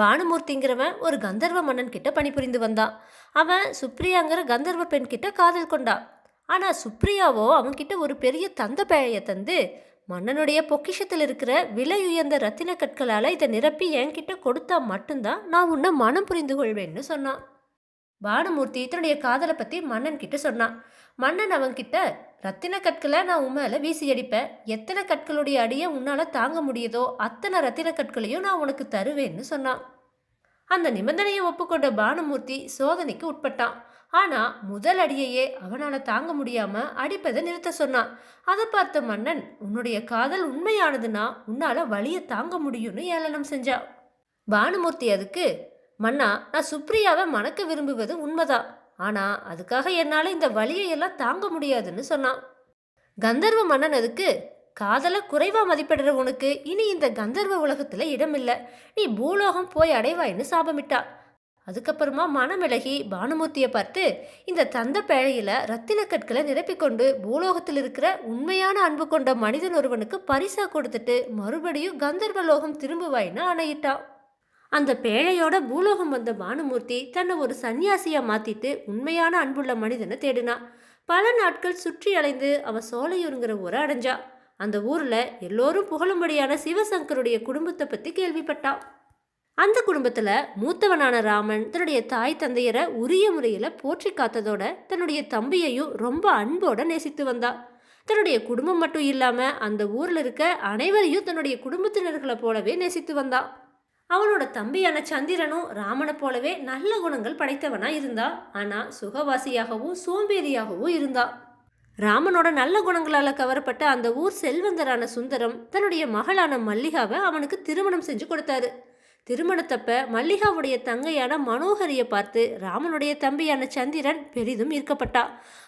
பானுமூர்த்திங்கிறவன் ஒரு கந்தர்வ மன்னன் கிட்ட பணிபுரிந்து வந்தான். அவன் சுப்ரியாங்கிற கந்தர்வ பெண் கிட்ட காதல் கொண்டான். ஆனால் சுப்ரியாவோ அவன்கிட்ட ஒரு பெரிய தந்த பேழையை தந்து மன்னனுடைய பொக்கிஷத்தில் இருக்கிற விலை உயர்ந்த ரத்தின கற்களால் இதை நிரப்பி என்கிட்ட கொடுத்தா மட்டும்தான் நான் உன்னை மனம் புரிந்து கொள்வேன்னு சொன்னான். பானுமூர்த்தி தன்னுடைய காதலை பற்றி மன்னன் கிட்ட சொன்னான். மன்னன் அவன்கிட்ட ரத்தின கற்களை நான் உன் மேலே வீசி அடிப்பேன் எத்தனை கற்களுடைய அடியை உன்னால் தாங்க முடியுதோ அத்தனை ரத்தின கற்களையும் நான் உனக்கு தருவேன்னு சொன்னான். அந்த நிபந்தனையை ஒப்புக்கொண்ட பானுமூர்த்தி சோதனைக்கு உட்பட்டான். ஆனால் முதல் அடியையே அவனால் தாங்க முடியாமல் அடிப்பதை நிறுத்த சொன்னான். அதை பார்த்த மன்னன் உன்னுடைய காதல் உண்மையானதுன்னா உன்னால் வழியை தாங்க முடியும்னு ஏளனம் செஞ்சான். பானுமூர்த்தி அதுக்கு மன்னா நான் சுப்ரியாவை மணக்க விரும்புவது உண்மைதான். ஆனால் அதுக்காக என்னால் இந்த வலியை எல்லாம் தாங்க முடியாதுன்னு சொன்னான். கந்தர்வ மன்னன் அதுக்கு காதலை குறைவாக மதிப்பிடுற உனக்கு இனி இந்த கந்தர்வ உலகத்தில் இடமில்லை. நீ பூலோகம் போய் அடைவாய்ன்னு சாபமிட்டா. அதுக்கப்புறமா மனமிளகி பானுமூர்த்தியை பார்த்து இந்த தந்த பேழையில் ரத்தின கற்களை நிரப்பிக்கொண்டு பூலோகத்தில் இருக்கிற உண்மையான அன்பு கொண்ட மனிதன் ஒருவனுக்கு பரிசா கொடுத்துட்டு மறுபடியும் கந்தர்வ லோகம் திரும்புவாயின்னு ஆணையிட்டான். அந்த பேழையோட பூலோகம் வந்த பானுமூர்த்தி தன்னை ஒரு சன்னியாசியா மாத்திட்டு உண்மையான அன்புள்ள மனிதனை தேடினா. பல நாட்கள் சுற்றி அலைந்து அவ சோலையூருங்கிற ஊரை அடைஞ்சா. அந்த ஊர்ல எல்லோரும் புகழும்படியான சிவசங்கருடைய குடும்பத்தை பத்தி கேள்விப்பட்டா. அந்த குடும்பத்துல மூத்தவனான ராமன் தன்னுடைய தாய் தந்தையரை உரிய முறையில போற்றி காத்ததோட தன்னுடைய தம்பியையும் ரொம்ப அன்போட நேசித்து வந்தா. தன்னுடைய குடும்பம் மட்டும் இல்லாம அந்த ஊர்ல இருக்க அனைவரையும் தன்னுடைய குடும்பத்தினர்களை போலவே நேசித்து வந்தான் அவனோட தம்பியான சந்திரனும் ராமனை போலவே நல்ல குணங்கள் படைத்தவனா இருந்தா. ஆனா சுகவாசியாகவும் சோம்பேறியாகவும் இருந்தா. ராமனோட நல்ல குணங்களால் கவரப்பட்ட அந்த ஊர் செல்வந்தரான சுந்தரம் தன்னுடைய மகளான மல்லிகாவை அவனுக்கு திருமணம் செஞ்சு கொடுத்தாரு. திருமணத்தப்ப மல்லிகாவுடைய தங்கையான மனோகரியை பார்த்து ராமனுடைய தம்பியான சந்திரன் பெரிதும் ஈர்க்கப்பட்டா.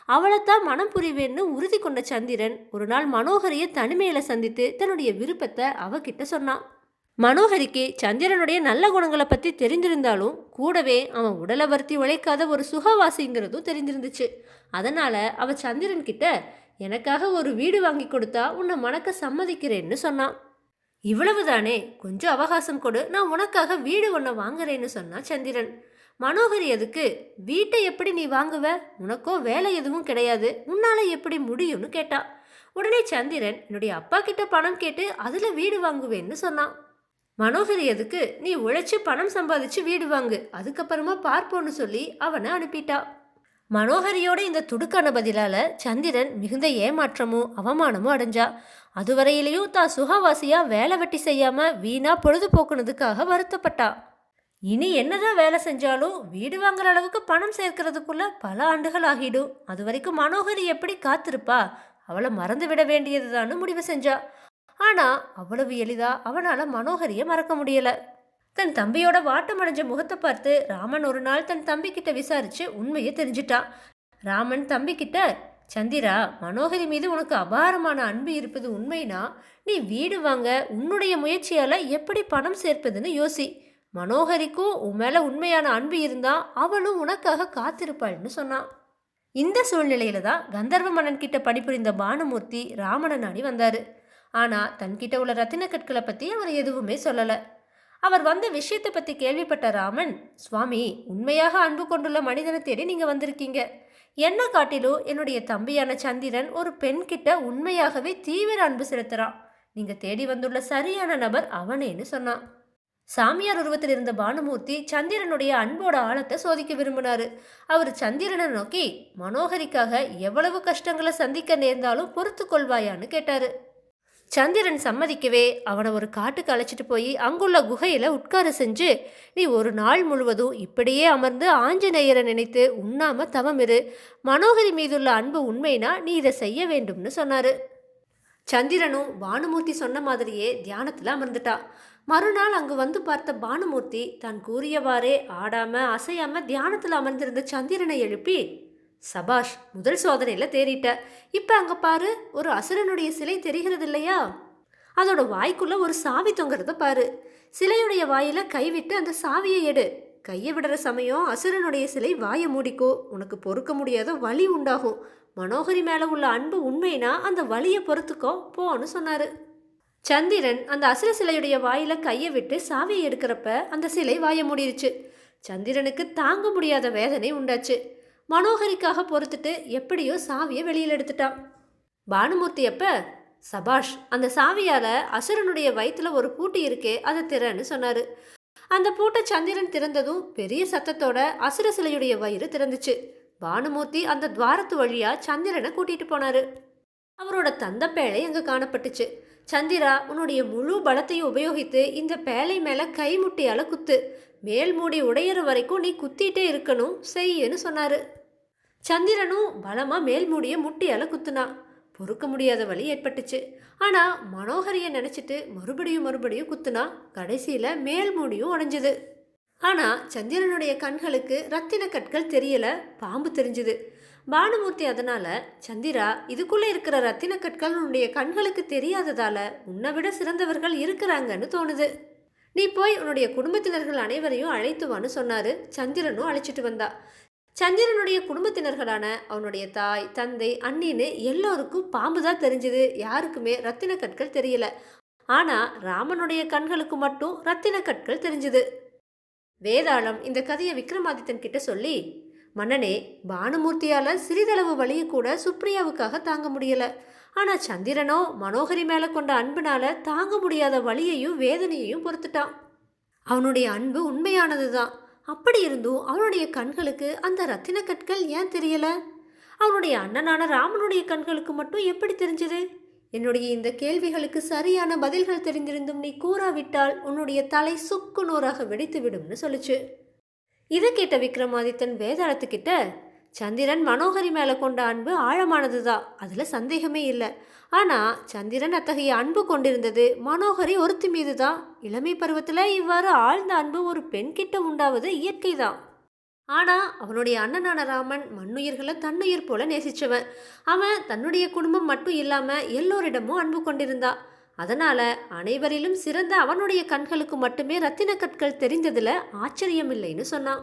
அவளைத்தான் மனம் புரிவேன்னு உறுதி கொண்ட சந்திரன் ஒரு நாள் மனோகரியை தனிமையில சந்தித்து தன்னுடைய விருப்பத்தை அவகிட்ட சொன்னான். மனோகரிக்கு சந்திரனுடைய நல்ல குணங்களை பற்றி தெரிஞ்சிருந்தாலும் கூடவே அவன் உடலை வருத்தி உழைக்காத ஒரு சுகவாசிங்கிறதும் தெரிஞ்சிருந்துச்சு. அதனால் அவ சந்திரன்கிட்ட எனக்காக ஒரு வீடு வாங்கி கொடுத்தா உன்னை மணக்க சம்மதிக்கிறேன்னு சொன்னான். இவ்வளவுதானே கொஞ்சம் அவகாசம் கொடு நான் உனக்காக வீடு ஒன்றை வாங்குறேன்னு சொன்னான் சந்திரன். மனோகரி அதுக்கு வீட்டை எப்படி நீ வாங்குவ? உனக்கோ வேலை எதுவும் கிடையாது. உன்னால் எப்படி முடியும்னு கேட்டா. உடனே சந்திரன் என்னுடைய அப்பா கிட்ட பணம் கேட்டு அதில் வீடு வாங்குவேன்னு சொன்னான். மனோகரி அதுக்கு நீ உழைச்சி பணம் சம்பாதிச்சு வீடு வாங்கு. அதுக்கப்புறமா பார்ப்போன்னு சொல்லி அவனை அனுப்பிட்டா. மனோகரியோட இந்த துடுக்கான பதிலால சந்திரன் மிகுந்த ஏமாற்றமும் அவமானமும் அடைஞ்சா. அதுவரையிலையும் தான் சுகவாசியா வேலை வெட்டி செய்யாம வீணா பொழுதுபோக்குனதுக்காக வருத்தப்பட்டா. இனி என்னதான் வேலை செஞ்சாலும் வீடு வாங்குற அளவுக்கு பணம் சேர்க்கறதுக்குள்ள பல ஆண்டுகள் ஆகிடும். அது வரைக்கும் மனோகரி எப்படி காத்திருப்பா? அவளை மறந்து விட வேண்டியதுதான்னு முடிவு செஞ்சா. ஆனால் அவ்வளவு எளிதாக அவனால் மனோகரியை மறக்க முடியலை. தன் தம்பியோட வாட்டமடைஞ்ச முகத்தை பார்த்து ராமன் ஒரு நாள் தன் தம்பி கிட்ட விசாரிச்சு உண்மையை தெரிஞ்சிட்டான். ராமன் தம்பி கிட்ட சந்திரா மனோகரி மீது உனக்கு அபாரமான அன்பு இருப்பது உண்மைனா நீ வீடு வாங்க உன்னுடைய முயற்சியால் எப்படி பணம் சேர்ப்பதுன்னு யோசி. மனோகரிக்கும் உன் மேலே உண்மையான அன்பு இருந்தால் அவளும் உனக்காக காத்திருப்பாள்னு சொன்னான். இந்த சூழ்நிலையில தான் கந்தர்வ மன்னன் கிட்ட பணிபுரிந்த பானுமூர்த்தி ராமனை நாடி வந்தாரு. ஆனால் தன்கிட்ட உள்ள ரத்தின கற்களை பற்றி அவர் எதுவுமே சொல்லலை. அவர் வந்த விஷயத்தை பற்றி கேள்விப்பட்ட ராமன் சுவாமி உண்மையாக அன்பு கொண்டுள்ள மனிதனை தேடி நீங்கள் வந்திருக்கீங்க. என்ன காட்டிலும் என்னுடைய தம்பியான சந்திரன் ஒரு பெண்கிட்ட உண்மையாகவே தீவிர அன்பு செலுத்துகிறான் நீங்கள் தேடி வந்துள்ள சரியான நபர் அவனேன்னு சொன்னான். சாமியார் உருவத்தில் இருந்த பானுமூர்த்தி சந்திரனுடைய அன்போட ஆழத்தை சோதிக்க விரும்பினார். அவர் சந்திரனை நோக்கி மனோகரிக்காக எவ்வளவு கஷ்டங்களை சந்திக்க நேர்ந்தாலும் பொறுத்து கொள்வாயான்னு கேட்டார். சந்திரன் சம்மதிக்கவே அவனை ஒரு காட்டுக்கு அழைச்சிட்டு போய் அங்குள்ள குகையில் உட்கார செஞ்சு நீ ஒரு நாள் முழுவதும் இப்படியே அமர்ந்து ஆஞ்சநேயரை நினைத்து உண்ணாம தவம் இரு. மனோகரி மீதுள்ள அன்பு உண்மைனா நீ இதை செய்ய வேண்டும்னு சொன்னாரு. சந்திரனும் பானுமூர்த்தி சொன்ன மாதிரியே தியானத்தில் அமர்ந்துட்டான் மறுநாள் அங்கு வந்து பார்த்த பானுமூர்த்தி தான் கூறியவாறே ஆடாம அசையாம தியானத்தில் அமர்ந்திருந்த சந்திரனை எழுப்பி சபாஷ் முதல் சோதனையில் தேறிட்ட. இப்போ அங்கே பாரு ஒரு அசுரனுடைய சிலை தெரிகிறது இல்லையா அதோட வாய்க்குள்ள ஒரு சாவி தொங்குறத பாரு. சிலையுடைய வாயில கைவிட்டு அந்த சாவியை எடு. கையை விடுற சமயம் அசுரனுடைய சிலை வாயை மூடிக்கோ. உனக்கு பொறுக்க முடியாத வலி உண்டாகும். மனோகரி மேல உள்ள அன்பு உண்மைனா அந்த வலியை பொறுத்துக்கோ போன்னு சொன்னாரு. சந்திரன் அந்த அசுர சிலையுடைய வாயில கையை விட்டு சாவியை எடுக்கிறப்ப அந்த சிலை வாய மூடிருச்சு. சந்திரனுக்கு தாங்க முடியாத வேதனை உண்டாச்சு. மனோகரிக்காக பொறுத்துட்டு எப்படியோ சாவியை வெளியில் எடுத்துட்டான். பானுமூர்த்தி அப்ப சபாஷ் அந்த சாவியால அசுரனுடைய வயிற்றுல ஒரு பூட்டு இருக்கே அதை திறன்னு சொன்னாரு. அந்த பூட்டை சந்திரன் திறந்ததும் பெரிய சத்தத்தோட அசுர சிலையுடைய வயிறு திறந்துச்சு. பானுமூர்த்தி அந்த துவாரத்து வழியா சந்திரனை கூட்டிட்டு போனாரு. அவரோட தந்த பேழை அங்கே காணப்பட்டுச்சு. சந்திரா உன்னுடைய முழு பலத்தையும் உபயோகித்து இந்த பேழை மேலே கைமுட்டியால் குத்து மேல் மூடி உடையிற வரைக்கும் நீ குத்திட்டே இருக்கணும் செய்யுன்னு சொன்னாரு. சந்திரனும் பலமாக மேல் மூடிய முட்டியால குத்துனான் பொறுக்க முடியாத வழி ஏற்பட்டுச்சு. ஆனால் மனோகரியை நினச்சிட்டு மறுபடியும் மறுபடியும் குத்துனா கடைசியில் மேல் மூடியும் உடைஞ்சது. ஆனால் சந்திரனுடைய கண்களுக்கு ரத்தின கற்கள் தெரியலை பாம்பு தெரிஞ்சுது. பானுமூர்த்தி அதனால் சந்திரா இதுக்குள்ளே இருக்கிற ரத்தின கற்கள் உன்னுடைய கண்களுக்கு தெரியாததால் உன்னை விட சிறந்தவர்கள் இருக்கிறாங்கன்னு தோணுது. நீ போய் உன்னுடைய குடும்பத்தினர்கள் அனைவரையும் அழைத்து வான்னு சொன்னார். சந்திரனும் அழைச்சிட்டு வந்தா. சந்திரனுடைய குடும்பத்தினர்களான அவனுடைய தாய் தந்தை அண்ணின்னு எல்லோருக்கும் பாம்பு தான் தெரிஞ்சது. யாருக்குமே ரத்தின கற்கள் தெரியல. ஆனா ராமனுடைய கண்களுக்கு மட்டும் ரத்தின கற்கள் தெரிஞ்சது. வேதாளம் இந்த கதையை விக்ரமாதித்தன் கிட்ட சொல்லி மன்னனே பானுமூர்த்தியால சிறிதளவு வழியை கூட சுப்ரியாவுக்காக தாங்க முடியல. ஆனா சந்திரனோ மனோகரி மேல கொண்ட அன்புனால தாங்க முடியாத வழியையும் வேதனையையும் பொறுத்துட்டான். அவனுடைய அன்பு உண்மையானதுதான். அப்படி இருந்தும் அவனுடைய கண்களுக்கு அந்த ரத்தின கற்கள் ஏன் தெரியல? அவனுடைய அண்ணனான ராமனுடைய கண்களுக்கு மட்டும் எப்படி தெரிஞ்சது? என்னுடைய இந்த கேள்விகளுக்கு சரியான பதில்கள் தெரிந்திருந்தும் நீ கூறாவிட்டால் உன்னுடைய தலை சுக்கு நூறாக வெடித்து விடும்னு சொல்லுச்சு. இதை கேட்ட விக்ரமாதித்தன் வேதாளத்துக்கிட்ட சந்திரன் மனோகரி மேலே கொண்ட அன்பு ஆழமானதுதான். அதில் சந்தேகமே இல்லை. ஆனால் சந்திரன் அத்தகைய அன்பு கொண்டிருந்தது. மனோகரி ஒருத்தி மீது தான் இளமை பருவத்தில் இவ்வாறு ஆழ்ந்த அன்பு ஒரு பெண்கிட்ட உண்டாவது இயற்கை தான் ஆனால் அவனுடைய அண்ணனான ராமன் மண்ணுயிர்களை தன்னுயிர் போல நேசிச்சவன். அவன் தன்னுடைய குடும்பம் மட்டும் இல்லாமல் எல்லோரிடமும் அன்பு கொண்டிருந்தான் அதனால் அனைவரிலும் சிறந்த அவனுடைய கண்களுக்கு மட்டுமே ரத்தின கற்கள் தெரிந்ததில் ஆச்சரியம் இல்லைன்னு சொன்னான்.